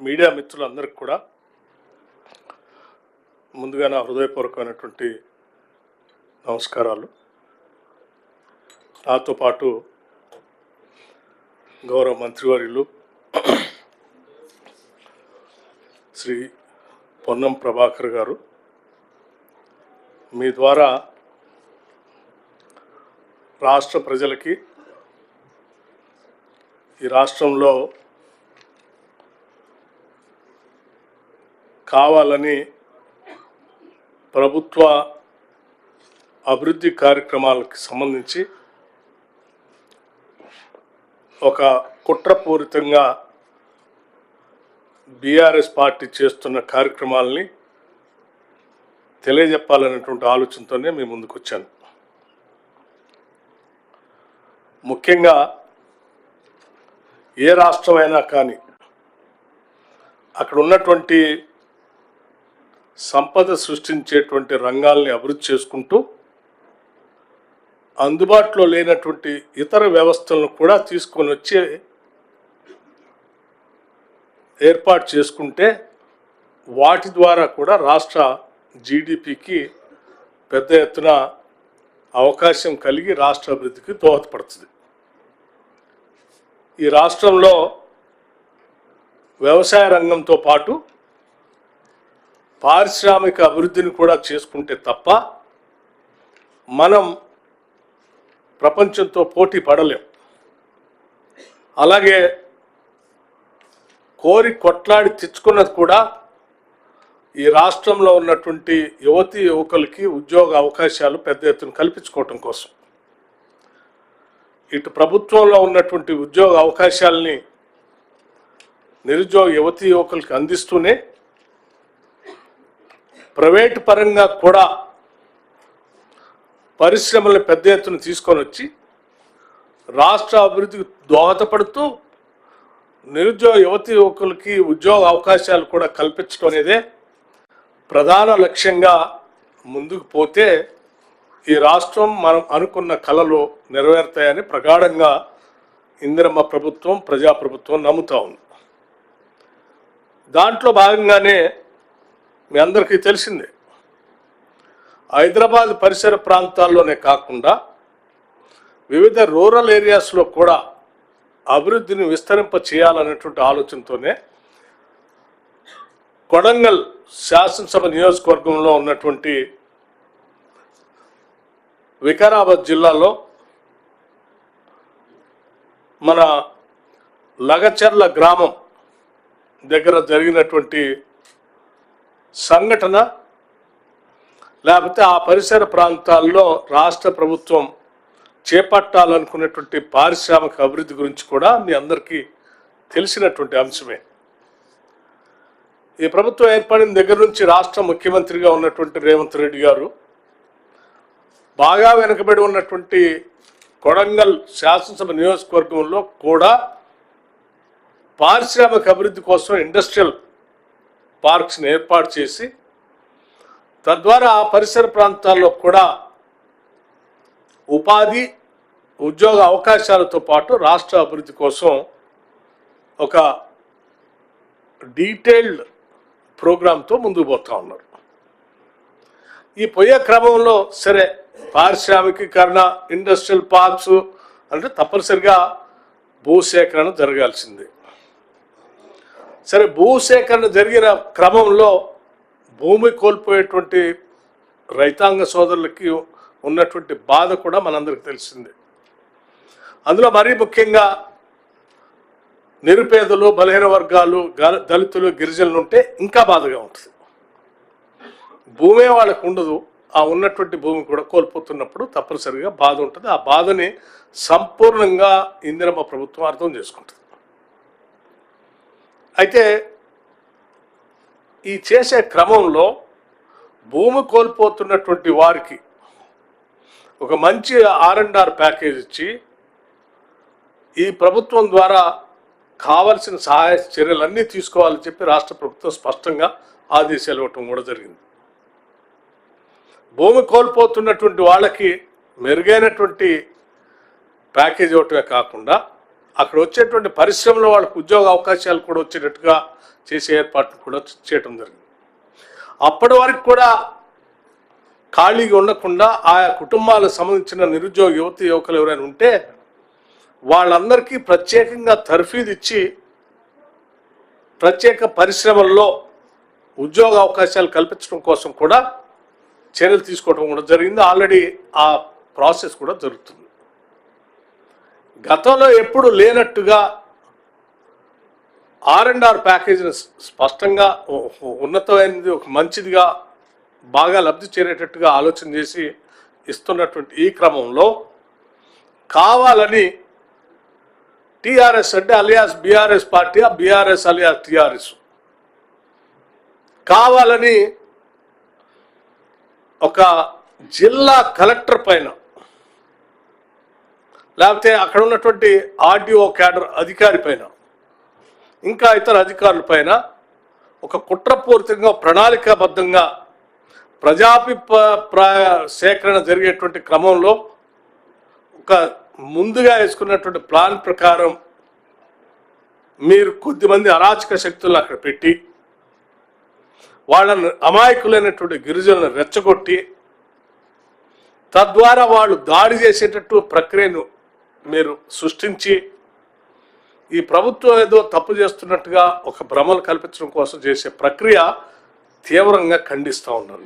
Media మిత్రులందరికీ కూడా ముందుగా నా హృదయపూర్వకమైనటువంటి నమస్కారాలు. నాతో పాటు గౌరవ మంత్రివర్యులు శ్రీ పొన్నం ప్రభాకర్ గారు మీ ద్వారా రాష్ట్ర ప్రజలకి ఈ రాష్ట్రంలో కావాలని ప్రభుత్వ అభివృద్ధి కార్యక్రమాలకు సంబంధించి ఒక కుట్రపూరితంగా బీఆర్ఎస్ పార్టీ చేస్తున్న కార్యక్రమాలని తెలియజెప్పాలనేటువంటి ఆలోచనతోనే మీ ముందుకు వచ్చాను ముఖ్యంగా ఏ రాష్ట్రమైనా కానీ అక్కడ ఉన్నటువంటి సంపద సృష్టించేటువంటి రంగాల్ని అభివృద్ధి చేసుకుంటూ అందుబాటులో లేనటువంటి ఇతర వ్యవస్థలను కూడా తీసుకొని వచ్చి ఏర్పాటు చేసుకుంటే వాటి ద్వారా కూడా రాష్ట్ర జీడిపికి పెద్ద ఎత్తున అవకాశం కలిగి రాష్ట్ర అభివృద్ధికి దోహదపడుతుంది. ఈ రాష్ట్రంలో వ్యవసాయ రంగంతో పాటు పారిశ్రామిక అభివృద్ధిని కూడా చేసుకుంటే తప్ప మనం ప్రపంచంతో పోటీ పడలేం. అలాగే కోరి కొట్లాడి తెచ్చుకున్నది కూడా ఈ రాష్ట్రంలో ఉన్నటువంటి యువతి యువకులకి ఉద్యోగ అవకాశాలు పెద్ద ఎత్తున కల్పించుకోవటం కోసం. ఇటు ప్రభుత్వంలో ఉన్నటువంటి ఉద్యోగ అవకాశాలని నిరుద్యోగ యువతి యువకులకి అందిస్తూనే ప్రైవేట్ పరంగా కూడా పరిశ్రమలను పెద్ద ఎత్తున తీసుకొని వచ్చి రాష్ట్ర అభివృద్ధికి దోహదపడుతూ నిరుద్యోగ యువతి యువకులకి ఉద్యోగ అవకాశాలు కూడా కల్పించడం అనేదే ప్రధాన లక్ష్యంగా ముందుకు పోతే ఈ రాష్ట్రం మనం అనుకున్న కళలు నెరవేరుతాయని ప్రగాఢంగా ఇందిరమ్మ ప్రభుత్వం ప్రజాప్రభుత్వం నమ్ముతా ఉంది. దాంట్లో భాగంగానే మీ అందరికీ తెలిసిందే. హైదరాబాద్ పరిసర ప్రాంతాల్లోనే కాకుండా వివిధ రూరల్ ఏరియాస్లో కూడా అభివృద్ధిని విస్తరింప చేయాలనేటువంటి ఆలోచనతోనే కొడంగల్ శాసనసభ నియోజకవర్గంలో ఉన్నటువంటి వికారాబాద్ జిల్లాలో మన లగచర్ల గ్రామం దగ్గర జరిగినటువంటి సంఘటన లేకపోతే ఆ పరిసర ప్రాంతాల్లో రాష్ట్ర ప్రభుత్వం చేపట్టాలనుకున్నటువంటి పారిశ్రామిక అభివృద్ధి గురించి కూడా మీ అందరికీ తెలిసినటువంటి అంశమే. ఈ ప్రభుత్వం ఏర్పడిన దగ్గర నుంచి రాష్ట్ర ముఖ్యమంత్రిగా ఉన్నటువంటి రేవంత్ రెడ్డి గారు బాగా వెనుకబడి ఉన్నటువంటి కొడంగల్ శాసనసభ నియోజకవర్గంలో కూడా పారిశ్రామిక అభివృద్ధి కోసం ఇండస్ట్రియల్ పార్క్స్ని ఏర్పాటు చేసి తద్వారా ఆ పరిసర ప్రాంతాల్లో కూడా ఉపాధి ఉద్యోగ అవకాశాలతో పాటు రాష్ట్ర అభివృద్ధి కోసం ఒక డీటెయిల్డ్ ప్రోగ్రాంతో ముందుకు పోతా ఉన్నారు. ఈ పోయే క్రమంలో సరే పారిశ్రామికీకరణ ఇండస్ట్రియల్ పార్క్స్ అంటే తప్పనిసరిగా భూసేకరణ జరగాల్సిందే. సరే భూసేకరణ జరిగిన క్రమంలో భూమి కోల్పోయేటువంటి రైతాంగ సోదరులకి ఉన్నటువంటి బాధ కూడా మనందరికి తెలిసిందే. అందులో మరీ ముఖ్యంగా నిరుపేదలు బలహీన వర్గాలు దళితులు గిరిజనులు ఉంటే ఇంకా బాధగా ఉంటుంది. భూమే వాళ్ళకు ఉండదు. ఆ ఉన్నటువంటి భూమి కూడా కోల్పోతున్నప్పుడు తప్పనిసరిగా బాధ ఉంటుంది. ఆ బాధని సంపూర్ణంగా ఇందిరమ్మ ప్రభుత్వం అర్థం చేసుకుంటుంది. అయితే ఈ చేసే క్రమంలో భూమి కోల్పోతున్నటువంటి వారికి ఒక మంచి ఆర్ అండ్ ఆర్ ప్యాకేజ్ ఇచ్చి ఈ ప్రభుత్వం ద్వారా కావలసిన సహాయ చర్యలన్నీ తీసుకోవాలని చెప్పి రాష్ట్ర ప్రభుత్వం స్పష్టంగా ఆదేశాలు ఇవ్వటం కూడా జరిగింది. భూమి కోల్పోతున్నటువంటి వాళ్ళకి మెరుగైనటువంటి ప్యాకేజ్ ఇవ్వటమే కాకుండా అక్కడ వచ్చేటువంటి పరిశ్రమలో వాళ్ళకు ఉద్యోగ అవకాశాలు కూడా వచ్చేటట్టుగా చేసే ఏర్పాట్లు కూడా చేయటం జరిగింది. అప్పటి వరకు కూడా ఖాళీగా ఉండకుండా ఆయా కుటుంబాలకు సంబంధించిన నిరుద్యోగ యువతి యువకులు ఎవరైనా ఉంటే వాళ్ళందరికీ ప్రత్యేకంగా తర్ఫీదు ఇచ్చి ప్రత్యేక పరిశ్రమల్లో ఉద్యోగ అవకాశాలు కల్పించడం కోసం కూడా చర్యలు తీసుకోవడం కూడా జరిగింది. ఆల్రెడీ ఆ ప్రాసెస్ కూడా జరుగుతుంది. గతంలో ఎప్పుడు లేనట్టుగా ఆర్ అండ్ ఆర్ ప్యాకేజీని స్పష్టంగా ఉన్నతమైనది ఒక మంచిదిగా బాగా లబ్ధి చేరేటట్టుగా ఆలోచన చేసి ఇస్తున్నటువంటి ఈ క్రమంలో కావాలని టీఆర్ఎస్ అంటే అలియాస్ బీఆర్ఎస్ పార్టీ ఆ బీఆర్ఎస్ అలియాస్ టిఆర్ఎస్ కావాలని ఒక జిల్లా కలెక్టర్ పైన లేకపోతే అక్కడ ఉన్నటువంటి ఆర్డీఓ క్యాడర్ అధికారి పైన ఇంకా ఇతర అధికారుల పైన ఒక కుట్రపూరితంగా ప్రణాళికాబద్ధంగా ప్రజాభిప్రాయ సేకరణ జరిగేటువంటి క్రమంలో ఒక ముందుగా వేసుకున్నటువంటి ప్లాన్ ప్రకారం మీరు కొద్దిమంది అరాచక శక్తులను అక్కడ పెట్టి వాళ్ళను అమాయకులైనటువంటి గిరిజనులను రెచ్చగొట్టి తద్వారా వాళ్ళు దాడి చేసేటట్టు ప్రక్రియను మీరు సృష్టించి ఈ ప్రభుత్వం ఏదో తప్పు చేస్తున్నట్టుగా ఒక భ్రమలు కల్పించడం కోసం చేసే ప్రక్రియ తీవ్రంగా ఖండిస్తూ ఉన్నాను